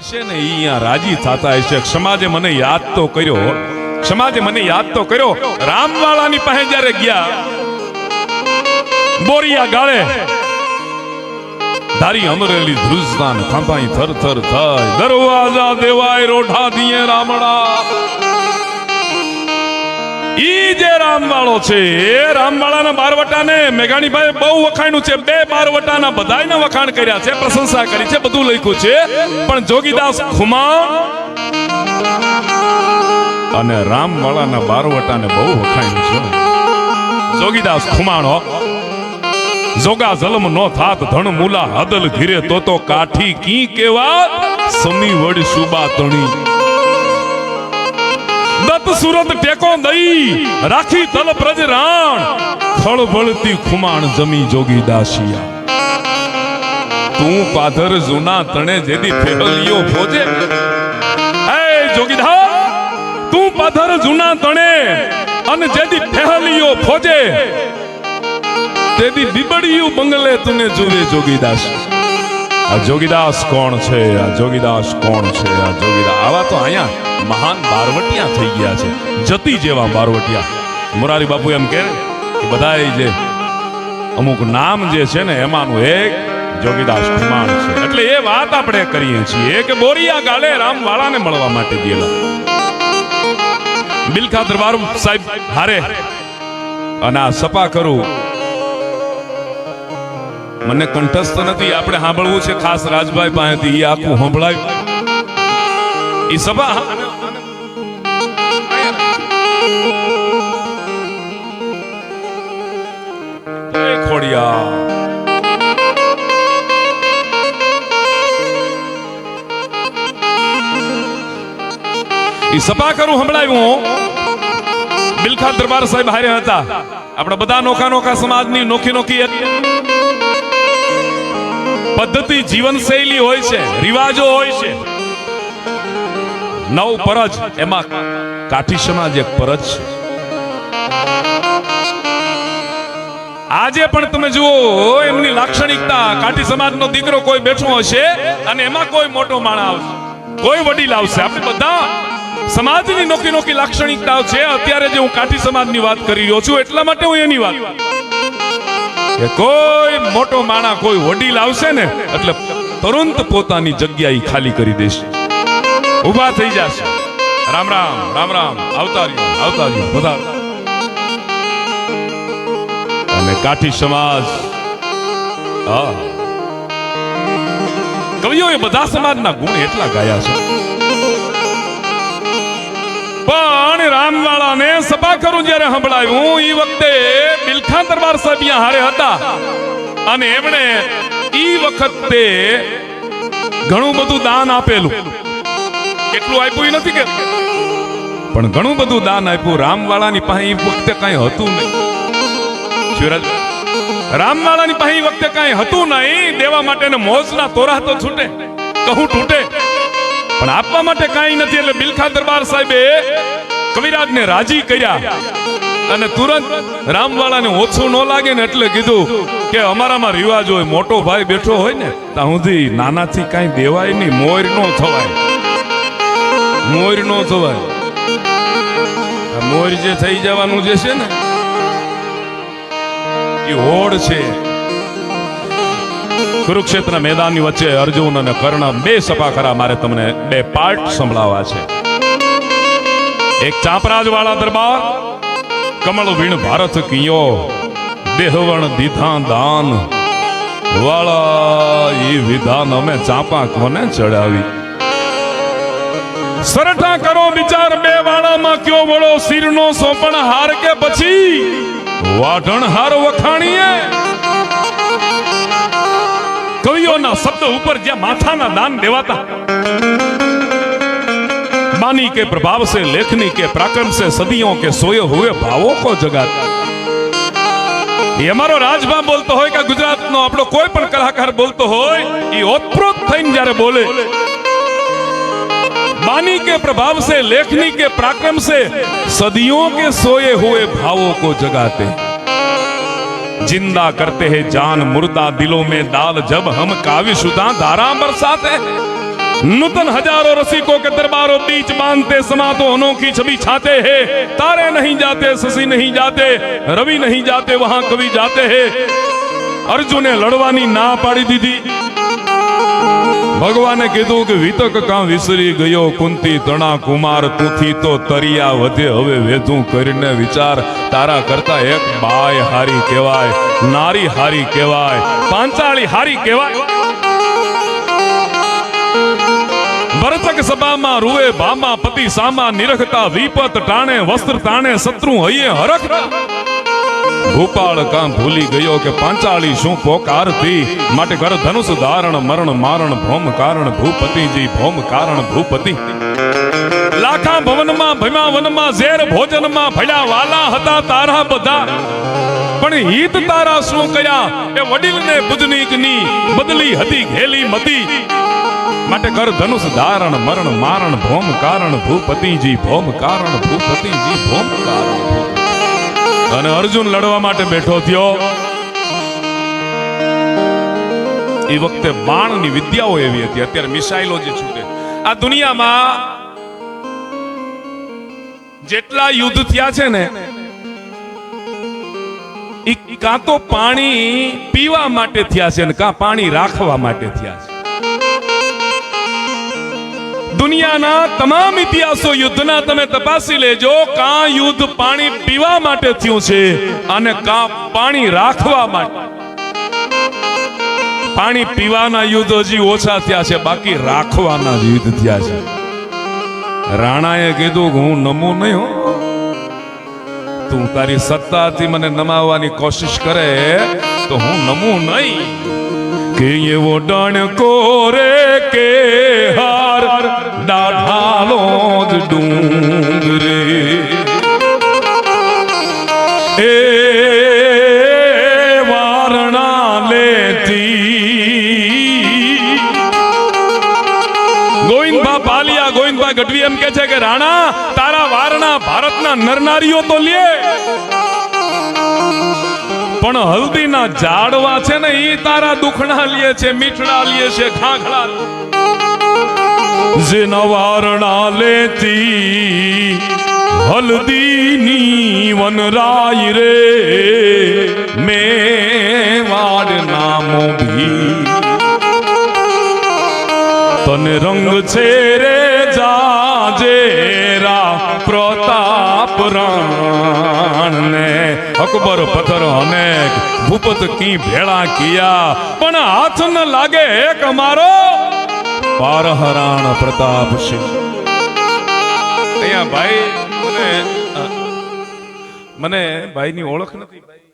હશે ને અહીંયા રાજી થતા હશે. સમાજે મને યાદ તો કર્યો. સમાજે મને યાદ તો કર્યો. રામવાળાની પાસે જ્યારે ગયા, બોરિયા ગાળે ધારી અમરેલી ધ્રુજતાન ખાંભાઈ થર થર થાય. દરવાજા દેવાય રોઢા દિયે રામડા. ઈ જે રામવાળો છે, એ રામવાળાના બારવટાને મેઘાણીભાઈ બહુ વખાણ્યું છે. બે બારવટાના બધાયના વખાણ કર્યા છે, પ્રશંસા કરી છે, બધું લખ્યું છે. પણ જોગીદાસ ખુમાણ અને રામવાળાના બારવટાને બહુ વખાણ્યું છે. જોગીદાસ ખુમાણો, જોગા જલમ નો થાત, ધણ મુલા હદલ ઘીરે, તો તો કાઠી કી કેવા? સમી વડ સુબા તણી. દત્ત સુરત ટેકો દઈ. રાખી તલ પ્રજ રાણ. ખળભળતી ખુમાણ જમી જોગી દાસિયા. તું પાધર જૂના તણે જેદી ફેહલિયો ફોજે હે જોગીધા તું પાધર જૂના તણે અને જેદી ફેહલિયો ફોજે તેદી બીબડિયું બંગલે તને જુએ જોગીદાસ આ જોગીદાસ કોણ છે? આ જોગીદાસ કોણ છે? આ જોગીદાસ આવા તો અહીંયા મહાન બારવટિયા થઈ ગયા છે. જતી જેવા બારવટિયા. મોરારી બાપુ એમ કે બધાય જે અમુક નામ જે છે ને, એમાંનું એક જોગીદાસ ખુમાણ છે. એટલે એ વાત આપણે કરીએ છીએ કે બોરિયા ગાલે રામવાળાને મળવા માટે ગયેલા. બિલખા દરબાર સાહેબ, હારે. અને આ સપા કરું. મને કંઠસ્થ નથી, આપણે સાંભળવું છે ખાસ રાજભાઈ પાસેથી એ આખું સંભળાયું. એ સભા સભા કરું, સંભળાયું બિલખા દરબાર સાહેબ હારે હતા. આપણે બધા નોખા નોખા સમાજની નોખી નોખી એક પદ્ધતિ જીવનશૈલી હોય છે, રિવાજો હોય છે. નવ પરજ, એમાં કાઠી સમાજ એક પરજ છે. આજે પણ તમે જુઓ, એમની લાક્ષણિકતા, કાઠી સમાજનો દીકરો કોઈ બેઠો હશે અને એમાં કોઈ મોટો માણા આવશે, કોઈ વડીલ આવશે. આપણે બધા સમાજની નોખી નોખી લાક્ષણિકતાઓ છે. અત્યારે જે હું કાઠી સમાજની વાત કરી રહ્યો છું, એટલા માટે હું એની વાત કે કોઈ મોટો માણા કોઈ વડીલ આવશે ને, એટલે તુરંત પોતાની જગ્યા એ ખાલી કરી દેશે. ઊભા થઈ જશે. રામ રામ રામ રામ. આવતા રહ્યો આવતા રહ્યો બધા અને કાઠી સમાજ. હા. કવિઓએ બધા સમાજના ગુણ એટલા ગાયા છે. પણ રામવાળાને સભા કરું જ્યારે સંભળાયું. એ વખતે બિલખા દરબાર સાહેબ હારે હતા. અને એમણે ઈ વખતે ઘણું બધું દાન આપેલું. કેટલું આપ્યું નથી કે? પણ ઘણું બધું દાન આપ્યું. રામવાળાની પાસે એ વખતે કઈ હતું નહીં. શિવરાજ, રામવાળાની પાસે એ વખતે કઈ હતું નહીં. દેવા માટે મોજના તોરા તો છૂટે, કહું તૂટે. પણ આપવા માટે કાંઈ નથી. એટલે બિલખા દરબાર સાહેબે કવિરાજને રાજી કર્યા. અને તુરંત રામવાળાને ઓછું ન લાગે ને એટલે કીધું કે અમારામાં રિવાજ હોય, મોટો ભાઈ બેઠો હોય ને ત્યાં સુધી નાનાથી કાંઈ દેવાય નહીં, મોર નો થવાય. મોર નો થવાય. મોર જે થઈ જવાનું જે છે ને, એ હોડ છે. કુરુક્ષેત્ર મેદાનની વચ્ચે અર્જુન અને કર્ણ બે સભા ખરા, મારે તમને બે પાર્ટ સંભળાવવા છે. એક ચાપરાજ વાળા દરબાર, કમળ વીણ ભારત કિયો, દેહવણ દીધા દાન. વાળા, ઈ વિધાન અમે ચાપા કોને ચડાવી? સરઠા કરો વિચાર બે વાળામાં કયો વળો શિરનો સોપણ હાર કે પછી? વાઢણ હાર વખાણીએ. કવિઓના શબ્દ ઉપર જ્યાં માથાના દાન દેવાતા. बानी के प्रभाव से लेखनी के पराक्रम से सदियों के सोए हुए भावों को जगाता એ અમારો રાજભા બોલતો હોય કે ગુજરાતનો આપણો કોઈ પણ કલાકાર બોલતો હોય એ ઓતપ્રોત થઈને જ્યારે બોલે बानी के प्रभाव से लेखनी के पराक्रम से सदियों के सोए हुए भावों को जगाते जिंदा करते हैं जान मुर्दा दिलों में दाल जब हम काव्य शुदा धारा बरसाते हैं नूतन हजारों रसिकों के दरबारों बीच बांधते समातो अनोखी छवि छाते हैं तारे नहीं जाते शशि नहीं जाते रवि नहीं जाते वहां कवि जाते हैं અર્જુને લડવાની ના પાડી દીધી ભગવાને કીધું કે વિતક કાં વિસરી ગયો કુંતી તણા કુમાર તુંથી તો તરિયા વધે હવે વેધું કરીને વિચાર તારા કરતા એક બાય હારી કહેવાય નારી હારી કહેવાય પાંચાળી હારી કહેવાય સભામાં રૂએ ભામા પતિ સામા નિરખતા વિપત ટાણે, વસ્ત્ર તાણે શત્રુ હૈયે હરખતા ભૂપાળ કામ ભૂલી ગયો કે પાંચાળી શું પોકારતી માટે ઘર ધનુષ ધારણ, મરણ, મારણ, ભોમ કારણ, ભૂપતિજી, ભોમ કારણ, ભૂપતિ. લાખા ભવનમાં ભમા વનમાં ઝેર ભોજનમાં ભળ્યા વાલા હતા તારા બધા. પણ હિત તારા શું કર્યા? એ વડીલને બુજનીકની બદલી હતી ઘેલી મતી. માટે કર ધનુષ ધારણ, મરણ, મારણ, ભોમ કારણ, ભૂપતિજી, ભોમ કારણ, ભૂપતિજી, ભોમ કારણ. અને અર્જુન લડવા માટે બેઠો થયો. એ વખતે બાણની વિદ્યાઓ એવી હતી. અત્યારે મિસાઇલો જે છૂટે. આ દુનિયામાં જેટલા યુદ્ધ થયા છે ને કાં તો પાણી પીવા માટે થયા છે ને, કાં પાણી રાખવા માટે થયા છે. દુનિયાના તમામ ઇતિહાસો યુદ્ધના તમે તપાસી લેજો, કા યુદ્ધ પાણી પીવા માટે થયું છે અને કા પાણી રાખવા માટે. પાણી પીવાના યુદ્ધ હજી ઓછા થયા છે, બાકી રાખવાના યુદ્ધ થયા છે. રાણાએ કીધું કે હું નમું નહીં હો. તું તારી સત્તાથી મને નમાવવાની કોશિશ કરે તો હું નમું નહીં. કે એવો ડણકો રે કે હાર ગઢવી એમ કે છે કે, રાણા, તારા વારણા ભારતના નરનારીઓ તો લે. પણ હલ્દીના ઝાડવા છે ને એ તારા દુખણા લે છે, મીઠડા લે છે, ખાખડા જે નવારણા લેતી હલ્દીની વનરાય રે, મેવાડ નામો ભી તને રંગ છે રે જાજેરા પ્રતાપ રાણ ને અકબર પથર અનેક ભૂપત કી ભેળા કિયા, પણ હાથ ન લાગે એક અમારો પારહરાણ પ્રતાપ સિંહ અહીંયા ભાઈ, મને મને ભાઈની ઓળખ નથી. ભાઈ